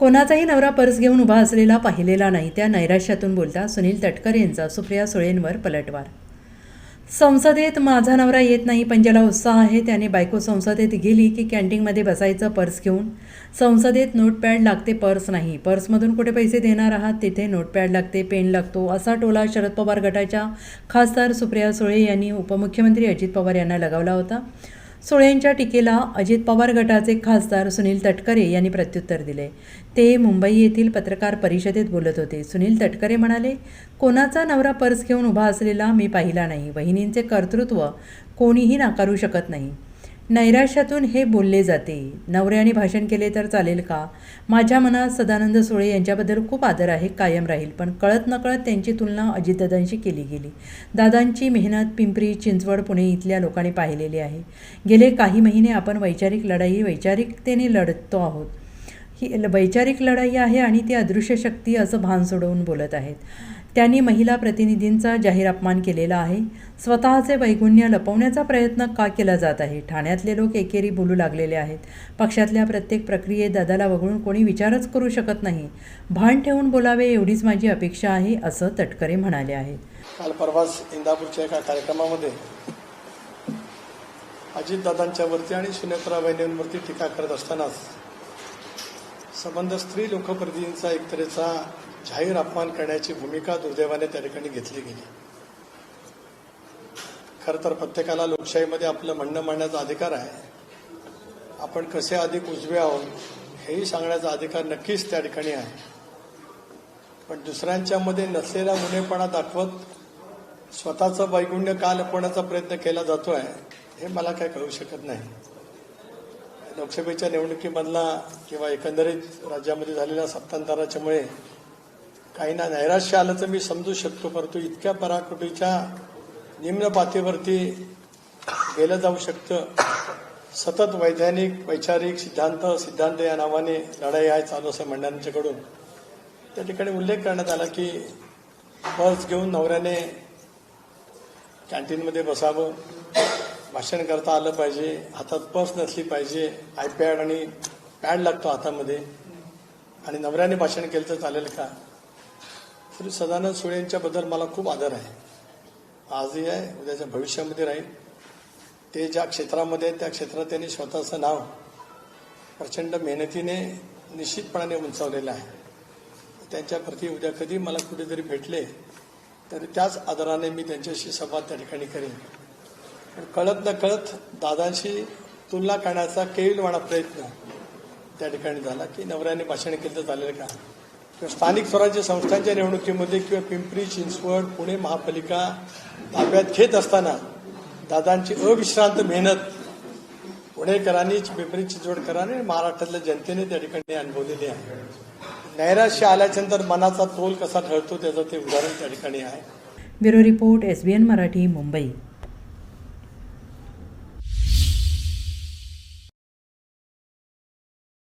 कोणाचाही नवरा पर्स घेऊन उभा असलेला पाहिलेला नाही त्या नैराश्यातून बोलता सुनील तटकर यांचा सुप्रिया सुळेंवर पलटवार. संसदेत माझा नवरा येत नाही पण ज्याला उत्साह आहे त्याने बायको संसदेत गेली की कॅन्टीनमध्ये बसायचं पर्स घेऊन. संसदेत नोटपॅड लागते पर्स नाही पर्समधून कुठे पैसे देणार आहात तिथे नोटपॅड लागते पेन लागतो असा टोला शरद पवार गटाच्या खासदार सुप्रिया सुळे यांनी उपमुख्यमंत्री अजित पवार यांना लगावला होता. सुळेंच्या टीकेला अजित पवार गटाचे खासदार सुनील तटकरे यांनी प्रत्युत्तर दिले. ते मुंबई येथील पत्रकार परिषदेत बोलत होते. सुनील तटकरे म्हणाले कोणाचा नवरा पर्स घेऊन उभा असलेला मी पाहिला नाही. वहिनींचे कर्तृत्व कोणीही नाकारू शकत नाही. नैराश्यातून हे बोलले जाते. नवऱ्याने भाषण केले तर चालेल का? माझ्या मनात सदानंद सुळे यांच्याबद्दल खूप आदर आहे कायम राहील. पण कळत नकळत त्यांची तुलना अजितदादांशी केली गेली. दादांची मेहनत पिंपरी चिंचवड पुणे इथल्या लोकांनी पाहिलेली आहे. गेले काही महिने आपण वैचारिक लढाई वैचारिकतेने लढतो आहोत. ही ल- वैचारिक लढाई आहे आणि ती अदृश्य शक्ती असं भान सोडवून बोलत आहेत. त्यांनी महिला प्रतिनिधींचा जाहीर अपमान केलेला आहे. स्वतःचे वैगुण्य लपवण्याचा प्रयत्न का केला जात आहे? ठाण्यातले लोक एकेरी बोलू लागलेले आहेत. पक्षातल्या प्रत्येक प्रक्रियेत दादाला वगळून कोणी विचारच करू शकत नाही. भान ठेवून बोलावे एवढीच माझी अपेक्षा आहे असं तटकरे म्हणाले आहेत. काल परवाच इंदापूरच्या एका कार्यक्रमामध्ये अजितदादांच्यावरती आणि सुनेत्रा वहिनींवरती टीका करत असतानाच संबंध स्त्री लोकप्रतिनिधींचा एक तऱ्हेचा जाहीर अपमान करण्याची भूमिका दुर्दैवाने त्या ठिकाणी घेतली गेली. खरं तर प्रत्येकाला लोकशाहीमध्ये आपलं म्हणणं मांडण्याचा अधिकार आहे. आपण कसे अधिक उजवे आहोत हेही सांगण्याचा अधिकार नक्कीच त्या ठिकाणी आहे. पण दुसऱ्यांच्यामध्ये नसलेला गुन्हेपणा दाखवत स्वतःचं वैगुण्य का लपवण्याचा प्रयत्न केला जातो आहे हे मला काय कळू शकत नाही. लोकसभेच्या निवडणुकीमधला किंवा एकंदरीत राज्यामध्ये झालेल्या सत्तांतराच्यामुळे काहींना नैराश्य आलं तर मी समजू शकतो परंतु इतक्या पराकृतीच्या निम्न पातळीवरती गेलं जाऊ शकतं. सतत वैज्ञानिक वैचारिक सिद्धांत सिद्धांत या नावाने लढाई आहे चालू असं मंडळांच्याकडून त्या ठिकाणी उल्लेख करण्यात आला की पर्स घेऊन नवऱ्याने कॅन्टीनमध्ये बसावं. भाषण करता आलं पाहिजे हातात पर्स नसली पाहिजे आयपॅड आणि पॅड लागतो हातामध्ये. आणि नवऱ्याने भाषण केलं तर चालेल का? श्री सदानंद सुळे यांच्याबद्दल मला खूप आदर आहे. आजही आहे उद्याच्या भविष्यामध्ये राहील. ते ज्या क्षेत्रामध्ये त्या क्षेत्रात त्यांनी स्वतःचं नाव प्रचंड मेहनतीने निश्चितपणाने उंचावलेलं आहे. त्यांच्याप्रती उद्या कधी मला कुठेतरी भेटले तर त्याच आदराने मी त्यांच्याशी संवाद त्या ठिकाणी करेन. कळत न कळत दादांशी तुलना करण्याचा केविलवाणा प्रयत्न त्या ठिकाणी झाला की नवऱ्याने भाषण केलं तर चालेल का? किंवा स्थानिक स्वराज्य संस्थांच्या निवडणुकीमध्ये किंवा पिंपरी चिंचवड पुणे महापालिका ताब्यात घेत असताना दादांची अविश्रांत मेहनत पुणेकरांनी पिंपरी चिंचवडकरांनी आणि महाराष्ट्रातल्या जनतेने त्या ठिकाणी अनुभवलेली आहे. नैराश्य आल्याच्यानंतर मनाचा तोल कसा ठरतो त्याचं ते उदाहरण त्या ठिकाणी आहे. Bureau report S B N Marathi Mumbai.